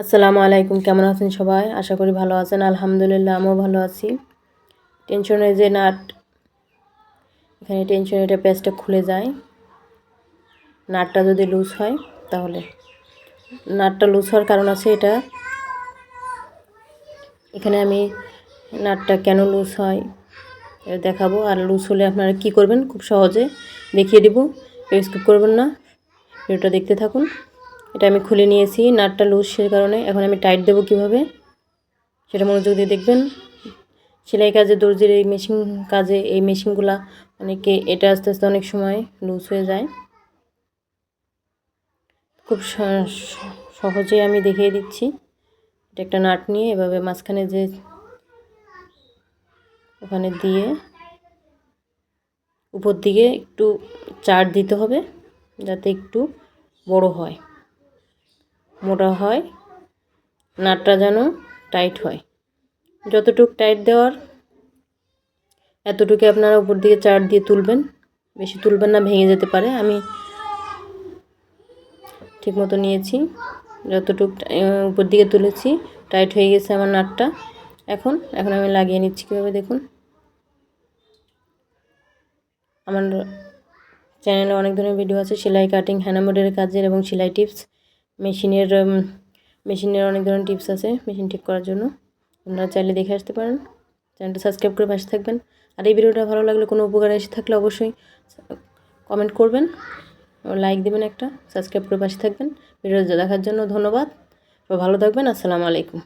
আসসালামু আলাইকুম, কেমন আছেন সবাই? আশা করি ভালো আছেন। আলহামদুলিল্লাহ, আমিও ভালো আছি। টেনশনের যে নাট এখানে টেনশন এটা পেজটা খুলে যায়। নাটটা যদি লুজ হয়, তাহলে। নাটটা লুজ হওয়ার কারণ আছে এটা। এখানে আমি নাটটা কেন লুজ হয় এটা দেখাবো। আর লুজ হলে আপনারা কি করবেন? খুব সহজে দেখিয়ে দিব। স্কিপ করবেন না। ভিডিওটা দেখতে থাকুন। এটা আমি খুলে নিয়েছি, নাটটা লুজ সে কারণে। এখন আমি টাইট দেবো কীভাবে? সেটা মনোযোগ দিয়ে দেখবেন। সেলাই কাজে, দর্জির এই মেশিন কাজে, এই মেশিনগুলা অনেকে এটা আস্তে আস্তে অনেক সময় লুজ হয়ে যায়। খুব সহজে আমি দেখিয়ে দিচ্ছি। এটা একটা নাট নিয়ে এভাবে মাঝখানে যে ওখানে দিয়ে উপর দিকে একটু চার দিতে হবে, যাতে একটু বড় হয়। মোটা হয়, নাটটা যেন টাইট হয়। যতটুক টাইট দেওয়ার, এতটুকু আপনারা উপর দিকে চার দিয়ে তুলবেন। বেশি তুলবেন না, ভেঙে যেতে পারে। আমি ঠিক মতো নিয়েছি। যতটুক উপর দিকে তুলেছি, টাইট হয়ে গেছে আমার নাটটা। এখন এখন আমি লাগিয়ে নিচ্ছি কীভাবে দেখুন। আমার চ্যানেলে অনেক ধরনের ভিডিও আছে, সেলাই, কাটিং, হ্যানামোডের কাজের এবং সেলাই টিপস। মেশিনের মেশিনের অনেক ধরনের টিপস আছে মেশিন ঠিক করার জন্য। আপনারা চাইলে দেখে আসতে পারেন। চ্যানেলটা সাবস্ক্রাইব করে পাশে থাকবেন। আর এই ভিডিওটা ভালো লাগলে কোনো উপকার এসে থাকলে অবশ্যই কমেন্ট করবেন। লাইক দেবেন একটা, সাবস্ক্রাইব করে পাশে থাকবেন। ভিডিও দেখার জন্য ধন্যবাদ। ভালো থাকবেন। আসসালামু আলাইকুম।